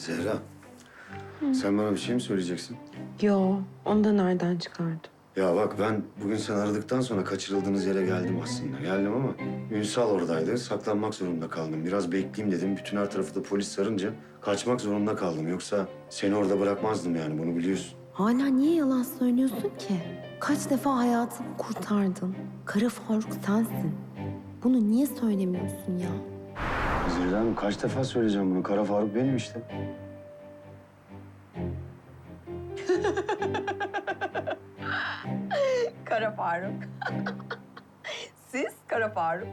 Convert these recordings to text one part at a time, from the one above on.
Zehra. Sen bana bir şey mi söyleyeceksin? Yo, onu da nereden çıkardı? Ya bak ben bugün sen aradıktan sonra kaçırıldığınız yere geldim aslında. Geldim ama Ünsal oradaydı. Saklanmak zorunda kaldım. Biraz bekleyeyim dedim. Bütün her tarafı da polis sarınca kaçmak zorunda kaldım. Yoksa seni orada bırakmazdım yani bunu biliyorsun. Hala niye yalan söylüyorsun ki? Kaç defa hayatımı kurtardın. Kara Faruk sensin. Bunu niye söylemiyorsun ya? Zehra Hanım kaç defa söyleyeceğim bunu? Kara Faruk benim işte. Kara Faruk. Siz Kara Faruk.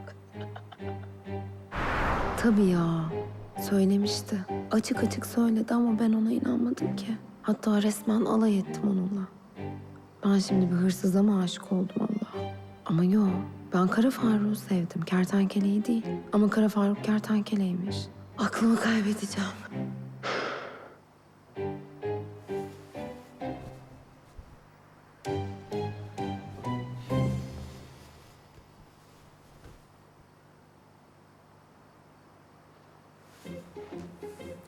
Tabii ya. Söylemişti. Açık açık söyledi ama ben ona inanmadım ki. Hatta resmen alay ettim onunla. Ben şimdi bir hırsıza mı aşık oldum Allah? Ama yok. Ben Kara Faruk'u sevdim. Kertenkeleyi değil. Ama Kara Faruk kertenkeleymiş. Aklımı kaybedeceğim.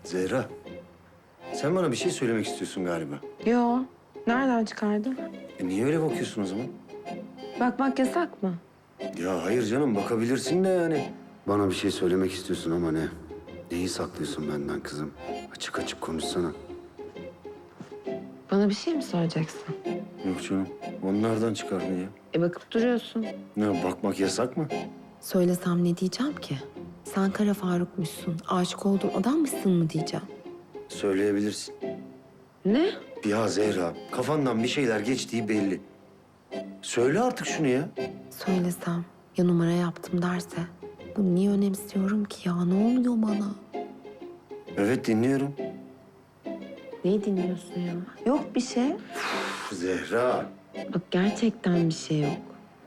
Zehra. Sen bana bir şey söylemek istiyorsun galiba. Yo, nereden çıkardın? E niye öyle bakıyorsun o zaman? Bakmak yasak mı? Ya hayır canım bakabilirsin de yani. Bana bir şey söylemek istiyorsun ama ne? Neyi saklıyorsun benden kızım? Açık açık konuşsana. Bana bir şey mi söyleyeceksin? Yok canım. Onlardan çıkardın ya. E bakıp duruyorsun. Ne bakmak yasak mı? Söylesem ne diyeceğim ki? Sen Kara Faruk'muşsun. Aşık olduğum adammışsın mı diyeceğim. Söyleyebilirsin. Ne? Ya Zehra kafandan bir şeyler geçtiği belli. Söyle artık şunu ya. Söylesem ya numara yaptım derse. Bu niye önemsiyorum ki ya? Ne oluyor bana? Evet dinliyorum. Neyi dinliyorsun ya? Yok bir şey. Zehra. Bak gerçekten bir şey yok.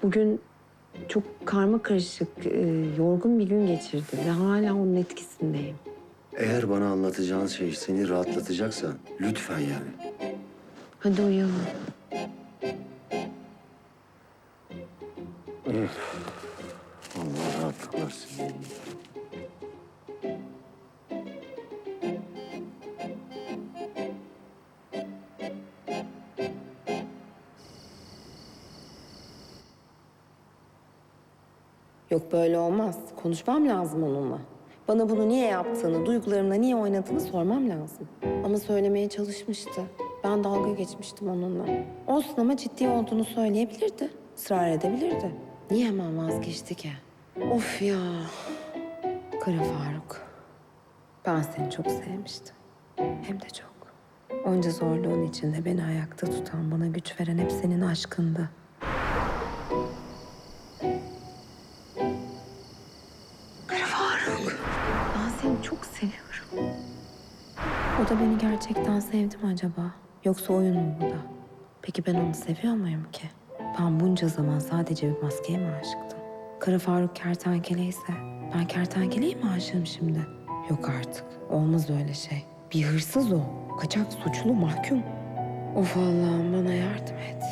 Bugün çok karma karışık, e, yorgun bir gün geçirdim ve hala onun etkisindeyim. Eğer bana anlatacağın şey seni rahatlatacaksa lütfen yani. Hadi uyuyalım. Allah rahatlık versin. Yok böyle olmaz. Konuşmam lazım onunla. Bana bunu niye yaptığını, duygularımla niye oynadığını sormam lazım. Ama söylemeye çalışmıştı. Ben dalga geçmiştim onunla. Olsun ama ciddi olduğunu söyleyebilirdi. Israr edebilirdi. Niye hemen vazgeçti ki? Of ya. Kara Faruk. Ben seni çok sevmiştim. Hem de çok. Onca zorluğun içinde beni ayakta tutan, bana güç veren hep senin aşkındı. Ben seni çok seviyorum. O da beni gerçekten sevdi mi acaba? Yoksa oyun mu bu da? Peki ben onu seviyor muyum ki? Ben bunca zaman sadece bir maskeye mi aşıktım? Kara Faruk kertenkele ise ben kertenkeleye mi aşığım şimdi? Yok artık. Olmaz öyle şey. Bir hırsız o. Kaçak suçlu mahkum. Of Allah'ım bana yardım et.